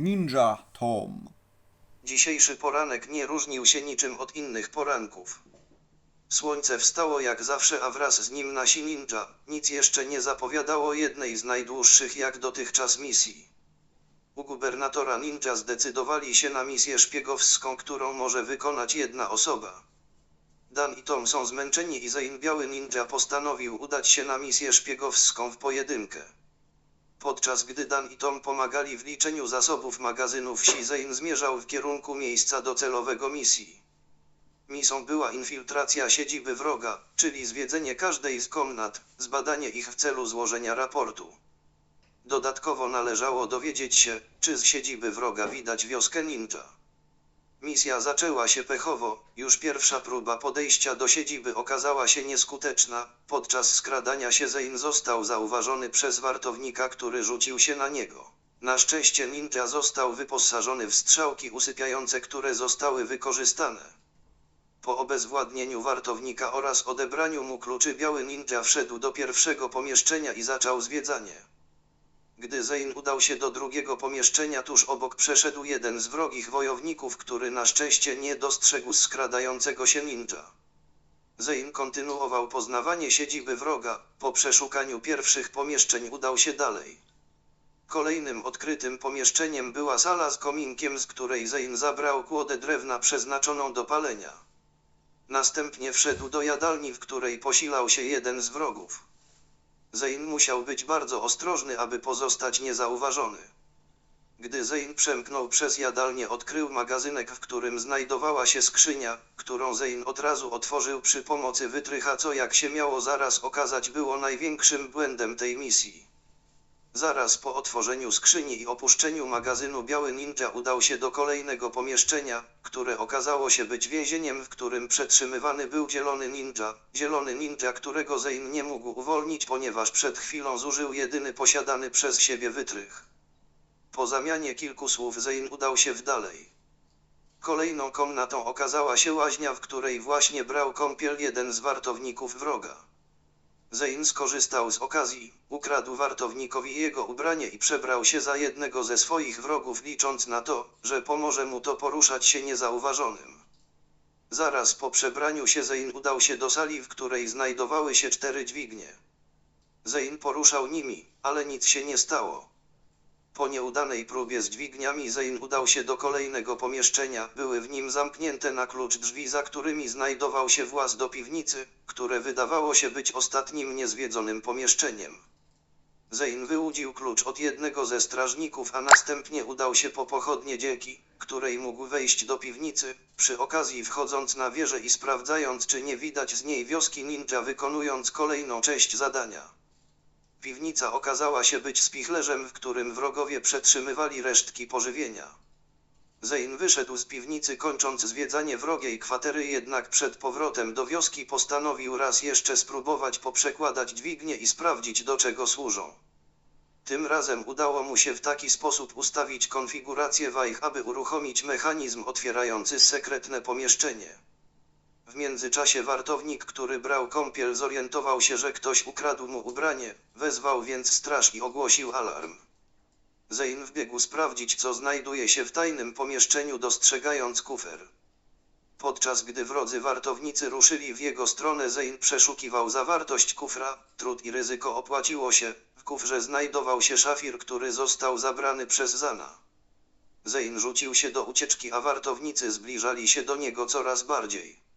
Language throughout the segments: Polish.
Ninja Tom. Dzisiejszy poranek nie różnił się niczym od innych poranków. Słońce wstało jak zawsze, a wraz z nim nasi ninja. Nic jeszcze nie zapowiadało jednej z najdłuższych jak dotychczas misji. U gubernatora ninja zdecydowali się na misję szpiegowską, którą może wykonać jedna osoba. Dan i Tom są zmęczeni i Zain Biały Ninja postanowił udać się na misję szpiegowską w pojedynkę. Podczas gdy Dan i Tom pomagali w liczeniu zasobów magazynu wsi zmierzał w kierunku miejsca docelowego misji. Misją była infiltracja siedziby wroga, czyli zwiedzenie każdej z komnat, zbadanie ich w celu złożenia raportu. Dodatkowo należało dowiedzieć się, czy z siedziby wroga widać wioskę ninja. Misja zaczęła się pechowo, już pierwsza próba podejścia do siedziby okazała się nieskuteczna, podczas skradania się Zane został zauważony przez wartownika, który rzucił się na niego. Na szczęście ninja został wyposażony w strzałki usypiające, które zostały wykorzystane. Po obezwładnieniu wartownika oraz odebraniu mu kluczy biały ninja wszedł do pierwszego pomieszczenia i zaczął zwiedzanie. Gdy Zane udał się do drugiego pomieszczenia tuż obok przeszedł jeden z wrogich wojowników, który na szczęście nie dostrzegł skradającego się ninja. Zane kontynuował poznawanie siedziby wroga, po przeszukaniu pierwszych pomieszczeń udał się dalej. Kolejnym odkrytym pomieszczeniem była sala z kominkiem, z której Zane zabrał kłodę drewna przeznaczoną do palenia. Następnie wszedł do jadalni, w której posilał się jeden z wrogów. Zane musiał być bardzo ostrożny, aby pozostać niezauważony. Gdy Zane przemknął przez jadalnię, odkrył magazynek, w którym znajdowała się skrzynia, którą Zane od razu otworzył przy pomocy wytrycha, co jak się miało zaraz okazać było największym błędem tej misji. Zaraz po otworzeniu skrzyni i opuszczeniu magazynu Biały Ninja udał się do kolejnego pomieszczenia, które okazało się być więzieniem, w którym przetrzymywany był Zielony Ninja. Zielony Ninja, którego Zane nie mógł uwolnić, ponieważ przed chwilą zużył jedyny posiadany przez siebie wytrych. Po zamianie kilku słów Zane udał się w dalej. Kolejną komnatą okazała się łaźnia, w której właśnie brał kąpiel jeden z wartowników wroga. Zane skorzystał z okazji, ukradł wartownikowi jego ubranie i przebrał się za jednego ze swoich wrogów, licząc na to, że pomoże mu to poruszać się niezauważonym. Zaraz po przebraniu się Zane udał się do sali, w której znajdowały się cztery dźwignie. Zane poruszał nimi, ale nic się nie stało. Po nieudanej próbie z dźwigniami Zane udał się do kolejnego pomieszczenia. Były w nim zamknięte na klucz drzwi, za którymi znajdował się właz do piwnicy, które wydawało się być ostatnim niezwiedzonym pomieszczeniem. Zane wyłudził klucz od jednego ze strażników, a następnie udał się po pochodnie dzięki której mógł wejść do piwnicy, przy okazji wchodząc na wieżę i sprawdzając, czy nie widać z niej wioski ninja, wykonując kolejną część zadania. Piwnica okazała się być spichlerzem, w którym wrogowie przetrzymywali resztki pożywienia. Zane wyszedł z piwnicy kończąc zwiedzanie wrogiej kwatery, jednak przed powrotem do wioski postanowił raz jeszcze spróbować poprzekładać dźwignie i sprawdzić do czego służą. Tym razem udało mu się w taki sposób ustawić konfigurację wajch, aby uruchomić mechanizm otwierający sekretne pomieszczenie. W międzyczasie wartownik, który brał kąpiel, zorientował się, że ktoś ukradł mu ubranie, wezwał więc straż i ogłosił alarm. Zane wbiegł sprawdzić, co znajduje się w tajnym pomieszczeniu, dostrzegając kufer. Podczas gdy wrodzy wartownicy ruszyli w jego stronę, Zane przeszukiwał zawartość kufra, trud i ryzyko opłaciło się, w kufrze znajdował się szafir, który został zabrany przez Zana. Zane rzucił się do ucieczki, a wartownicy zbliżali się do niego coraz bardziej.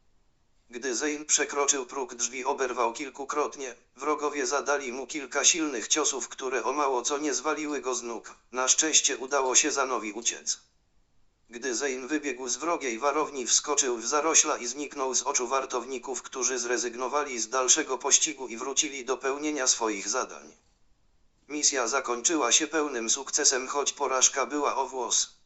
Gdy Zane przekroczył próg drzwi oberwał kilkukrotnie, wrogowie zadali mu kilka silnych ciosów, które o mało co nie zwaliły go z nóg. Na szczęście udało się Zanowi uciec. Gdy Zane wybiegł z wrogiej warowni wskoczył w zarośla i zniknął z oczu wartowników, którzy zrezygnowali z dalszego pościgu i wrócili do pełnienia swoich zadań. Misja zakończyła się pełnym sukcesem, choć porażka była o włos.